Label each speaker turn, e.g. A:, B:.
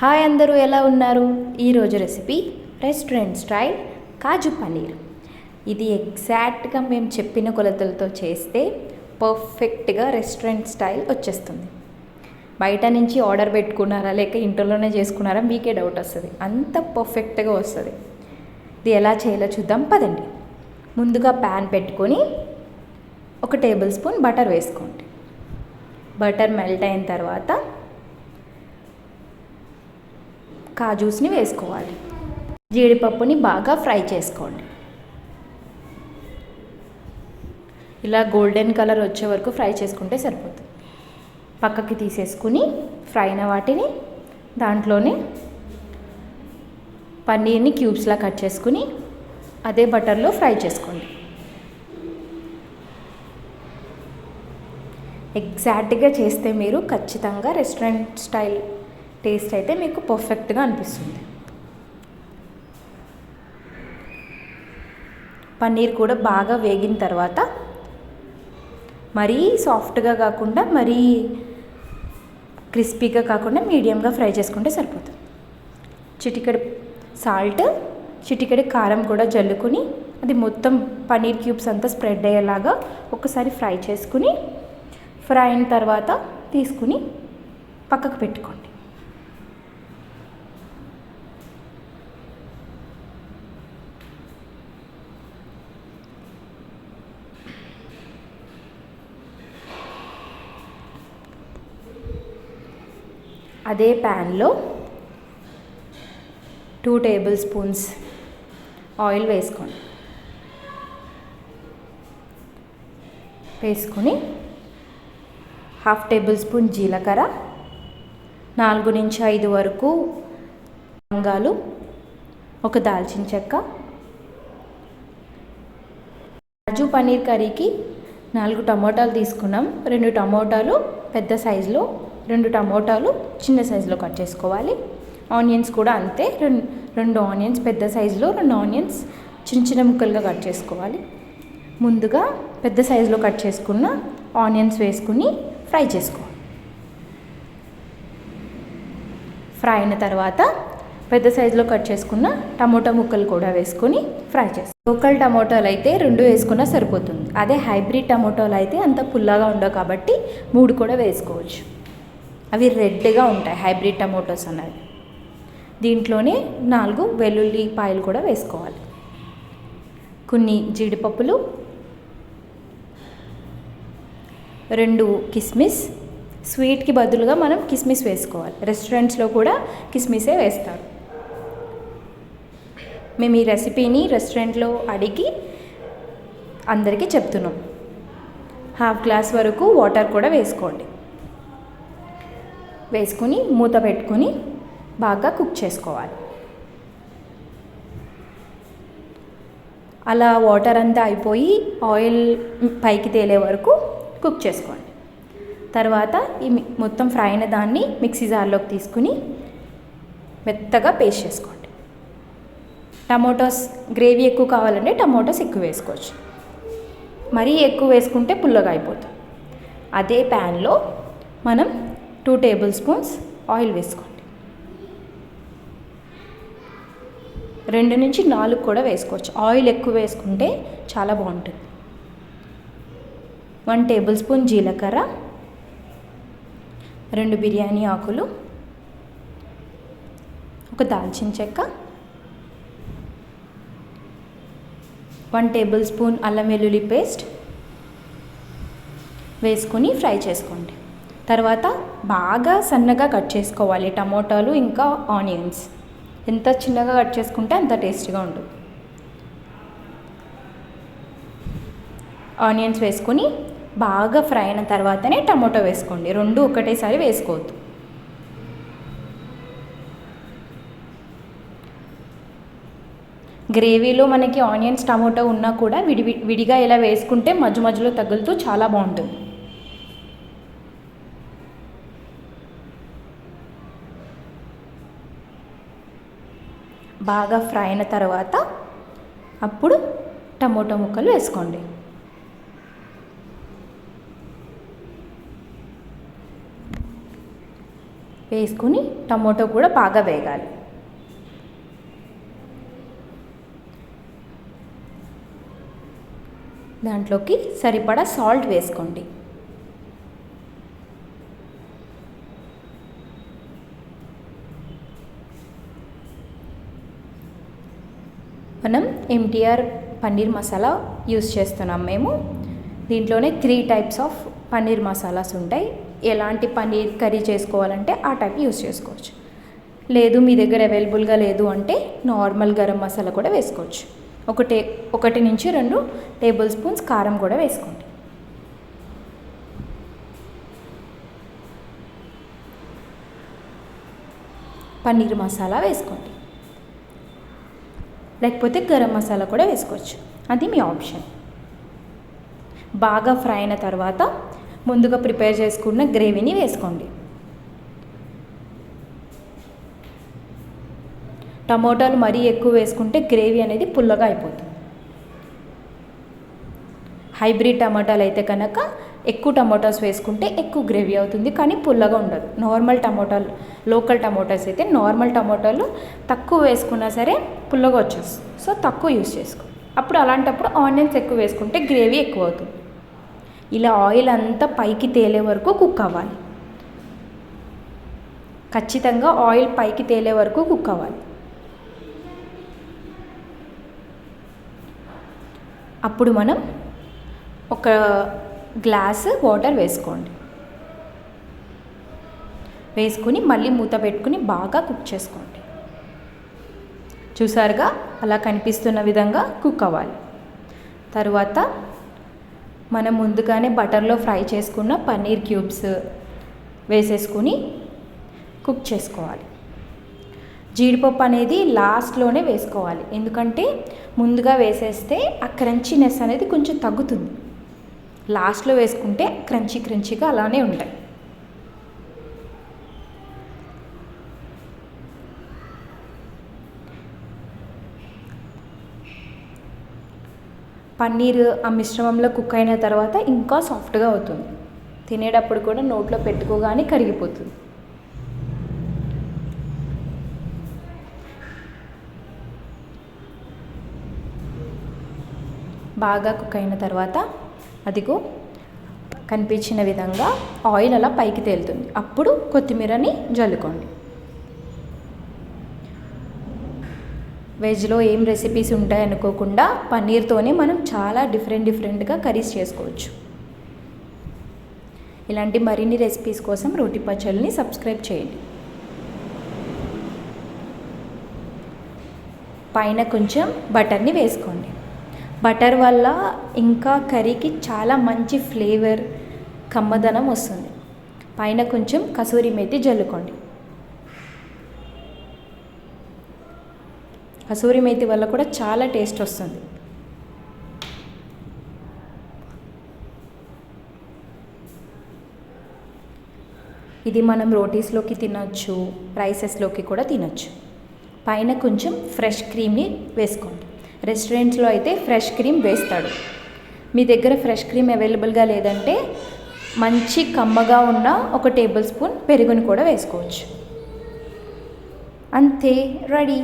A: Hi అందరూ ఎలా ఉన్నారు? ఈరోజు recipe restaurant style kaju paneer. ఇది ఎగ్జాక్ట్గా మేము చెప్పిన కొలతలతో చేస్తే పర్ఫెక్ట్గా రెస్టారెంట్ స్టైల్ వచ్చేస్తుంది. బయట నుంచి ఆర్డర్ పెట్టుకున్నారా లేక ఇంట్లోనే చేసుకున్నారా మీకే డౌట్ వస్తుంది. అంత పర్ఫెక్ట్గా వస్తుంది. ఇది ఎలా చేయాలో చూద్దాం పదండి. ముందుగా ప్యాన్ పెట్టుకొని ఒక టేబుల్ స్పూన్ బటర్ వేసుకోండి. బటర్ మెల్ట్ అయిన తర్వాత కాజూస్ని వేసుకోవాలి. జీడిపప్పుని బాగా ఫ్రై చేసుకోండి. ఇలా గోల్డెన్ కలర్ వచ్చే వరకు ఫ్రై చేసుకుంటే సరిపోతుంది. పక్కకి తీసేసుకుని ఫ్రై అయిన వాటిని దాంట్లోనే పన్నీర్ని క్యూబ్స్లా కట్ చేసుకుని అదే బటర్లో ఫ్రై చేసుకోండి. ఎగ్జాక్ట్గా చేస్తే మీరు ఖచ్చితంగా రెస్టారెంట్ స్టైల్ టేస్ట్ అయితే మీకు పర్ఫెక్ట్గా అనిపిస్తుంది. పన్నీర్ కూడా బాగా వేగిన తర్వాత మరీ సాఫ్ట్గా కాకుండా మరీ క్రిస్పీగా కాకుండా మీడియంగా ఫ్రై చేసుకుంటే సరిపోతుంది. చిటికెడు సాల్ట్ చిటికెడు కారం కూడా జల్లుకుని అది మొత్తం పన్నీర్ క్యూబ్స్ అంతా స్ప్రెడ్ అయ్యేలాగా ఒకసారి ఫ్రై చేసుకుని ఫ్రై అయిన తర్వాత తీసుకుని పక్కకు పెట్టుకోండి. అదే ప్యాన్లో టూ టేబుల్ స్పూన్స్ ఆయిల్ వేసుకోండి వేసుకొని హాఫ్ టేబుల్ స్పూన్ జీలకర్ర నాలుగు నుంచి ఐదు వరకు లవంగాలు ఒక దాల్చిన చెక్క కాజు పన్నీర్ కర్రీకి నాలుగు టమోటాలు తీసుకున్నాం. రెండు టమోటాలు పెద్ద సైజులో రెండు టమోటాలు చిన్న సైజులో కట్ చేసుకోవాలి. ఆనియన్స్ కూడా అంతే. రెండు రెండు ఆనియన్స్ పెద్ద సైజులో రెండు ఆనియన్స్ చిన్న చిన్న ముక్కలుగా కట్ చేసుకోవాలి. ముందుగా పెద్ద సైజులో కట్ చేసుకున్న ఆనియన్స్ వేసుకుని ఫ్రై చేసుకోవాలి. ఫ్రై అయిన తర్వాత పెద్ద సైజులో కట్ చేసుకున్న టమోటా ముక్కలు కూడా వేసుకొని ఫ్రై చేస్తాం లోకల్ టమోటాలు అయితే రెండు వేసుకున్నా సరిపోతుంది. అదే హైబ్రిడ్ టమోటాలు అయితే అంత పుల్లగా ఉండవు కాబట్టి మూడు కూడా వేసుకోవచ్చు. అవి రెడ్గా ఉంటాయి హైబ్రిడ్ టమోటోస్ అన్నవి. దీంట్లోనే నాలుగు వెల్లుల్లి పాయలు కూడా వేసుకోవాలి. కొన్ని జీడిపప్పులు రెండు కిస్మిస్. స్వీట్కి బదులుగా మనం కిస్మిస్ వేసుకోవాలి. రెస్టారెంట్స్లో కూడా కిస్మిసే వేస్తారు. మేము ఈ రెసిపీని రెస్టారెంట్లో అడిగి అందరికీ చెప్తున్నాం. హాఫ్ గ్లాస్ వరకు వాటర్ కూడా వేసుకోండి. వేసుకుని మూత పెట్టుకుని బాగా కుక్ చేసుకోవాలి. అలా వాటర్ అంతా అయిపోయి ఆయిల్ పైకి తేలే వరకు కుక్ చేసుకోండి. తర్వాత ఈ మొత్తం ఫ్రై అయిన దాన్ని మిక్సీ జార్లోకి తీసుకుని మెత్తగా పేస్ట్ చేసుకోండి. టమోటోస్ గ్రేవీ ఎక్కువ కావాలంటే టమోటోస్ ఎక్కువ వేసుకోవచ్చు. మరీ ఎక్కువ వేసుకుంటే పుల్లగా అయిపోతుంది. అదే ప్యాన్లో మనం టూ టేబుల్ స్పూన్స్ ఆయిల్ వేసుకోండి. రెండు నుంచి నాలుగు కూడా వేసుకోవచ్చు. ఆయిల్ ఎక్కువ వేసుకుంటే చాలా బాగుంటుంది. వన్ టేబుల్ స్పూన్ జీలకర్ర రెండు బిర్యానీ ఆకులు ఒక దాల్చిన చెక్క వన్ టేబుల్ స్పూన్ అల్లం వెల్లుల్లి పేస్ట్ వేసుకొని ఫ్రై చేసుకోండి. తర్వాత బాగా సన్నగా కట్ చేసుకోవాలి టమోటాలు ఇంకా ఆనియన్స్. ఎంత చిన్నగా కట్ చేసుకుంటే అంత టేస్టీగా ఉంటుంది ఆనియన్స్ వేసుకొని బాగా ఫ్రై అయిన తర్వాతనే టమోటో వేసుకోండి. రెండు ఒకటేసారి వేసుకోవద్దు. గ్రేవీలో మనకి ఆనియన్స్ టమోటో ఉన్నా కూడా విడి విడిగా ఇలా వేసుకుంటే మధ్య మధ్యలో తగులుతూ చాలా బాగుంటుంది. బాగా ఫ్రై అయిన తర్వాత అప్పుడు టమోటో ముక్కలు వేసుకోండి. వేసుకుని టమోటో కూడా బాగా వేగాలి. దాంట్లోకి సరిపడా సాల్ట్ వేసుకోండి. మనం ఎంటీఆర్ పన్నీర్ మసాలా యూస్ చేస్తున్నాం మేము. దీంట్లోనే three types of paneer masalas ఉంటాయి. ఎలాంటి పన్నీర్ కర్రీ చేసుకోవాలంటే ఆ టైప్ యూస్ చేసుకోవచ్చు. లేదు మీ దగ్గర అవైలబుల్గా లేదు అంటే నార్మల్ గరం మసాలా కూడా వేసుకోవచ్చు. ఒకటే ఒకటి నుంచి రెండు టేబుల్ స్పూన్స్ కారం కూడా వేసుకోండి. పన్నీర్ మసాలా వేసుకోండి. లేకపోతే గరం మసాలా కూడా వేసుకోవచ్చు. అది మీ ఆప్షన్. బాగా ఫ్రై అయిన తర్వాత ముందుగా ప్రిపేర్ చేసుకున్న గ్రేవీని వేసుకోండి. టమోటాలు మరీ ఎక్కువ వేసుకుంటే గ్రేవీ అనేది పుల్లగా అయిపోతుంది. హైబ్రిడ్ టమాటాలు అయితే కనుక ఎక్కువ టమాటాస్ వేసుకుంటే ఎక్కువ గ్రేవీ అవుతుంది కానీ పుల్లగా ఉండదు. నార్మల్ టమాటాలు లోకల్ టమాటాస్ అయితే నార్మల్ టమాటాలు తక్కువ వేసుకున్నా సరే పుల్లగా వచ్చేస్తుంది. సో తక్కువ యూస్ చేసుకో. అప్పుడు అలాంటప్పుడు ఆనియన్స్ ఎక్కువ వేసుకుంటే గ్రేవీ ఎక్కువ అవుతుంది. ఇలా ఆయిల్ అంతా పైకి తేలే వరకు కుక్ అవ్వాలి. ఖచ్చితంగా ఆయిల్ పైకి తేలే వరకు కుక్ అవ్వాలి. అప్పుడు మనం ఒక గ్లాస్ వాటర్ వేసుకోండి. వేసుకుని మళ్ళీ మూత పెట్టుకుని బాగా కుక్ చేసుకోండి. చూసారుగా? అలా కనిపిస్తున్న విధంగా కుక్ అవ్వాలి. తర్వాత మనం ముందుగానే బటర్లో ఫ్రై చేసుకున్న పన్నీర్ క్యూబ్స్ వేసేసుకుని కుక్ చేసుకోవాలి. జీడిపప్పు అనేది లాస్ట్లోనే వేసుకోవాలి. ఎందుకంటే ముందుగా వేసేస్తే ఆ క్రంచినెస్ అనేది కొంచెం తగ్గుతుంది. లాస్ట్లో వేసుకుంటే క్రంచీ క్రంచీగా అలానే ఉంటాయి. పన్నీర్ ఆ మిశ్రమంలో కుక్ అయిన తర్వాత ఇంకా సాఫ్ట్గా అవుతుంది. తినేటప్పుడు కూడా నోట్లో పెట్టుకోగానే కరిగిపోతుంది. బాగా కుక్ అయిన తర్వాత అదిగో కనిపించిన విధంగా ఆయిల్ అలా పైకి తేలుతుంది. అప్పుడు కొత్తిమీరని జల్లుకోండి. వెజ్లో ఏం రెసిపీస్ ఉంటాయి అనుకోకుండా పన్నీర్తోనే మనం చాలా డిఫరెంట్ డిఫరెంట్గా కర్రీస్ చేసుకోవచ్చు. ఇలాంటి మరిన్ని రెసిపీస్ కోసం రోటి పచ్చళ్ళని సబ్స్క్రైబ్ చేయండి. పైన కొంచెం బటర్ని వేసుకోండి. బటర్ వల్ల ఇంకా కర్రీకి చాలా మంచి ఫ్లేవర్ కమ్మదనం వస్తుంది. పైన కొంచెం కసూరి మేతి జల్లుకోండి. కసూరి మేతి వల్ల కూడా చాలా టేస్ట్ వస్తుంది. ఇది మనం రోటీస్లోకి తినొచ్చు రైసెస్లోకి కూడా తినొచ్చు. పైన కొంచెం ఫ్రెష్ క్రీమ్ని వేసుకోండి. రెస్టారెంట్స్లో అయితే ఫ్రెష్ క్రీమ్ వేస్తాడు. మీ దగ్గర ఫ్రెష్ క్రీమ్ అవైలబుల్గా లేదంటే మంచి కమ్మగా ఉన్న ఒక టేబుల్ స్పూన్ పెరుగుని కూడా వేసుకోవచ్చు. అంతే రెడీ.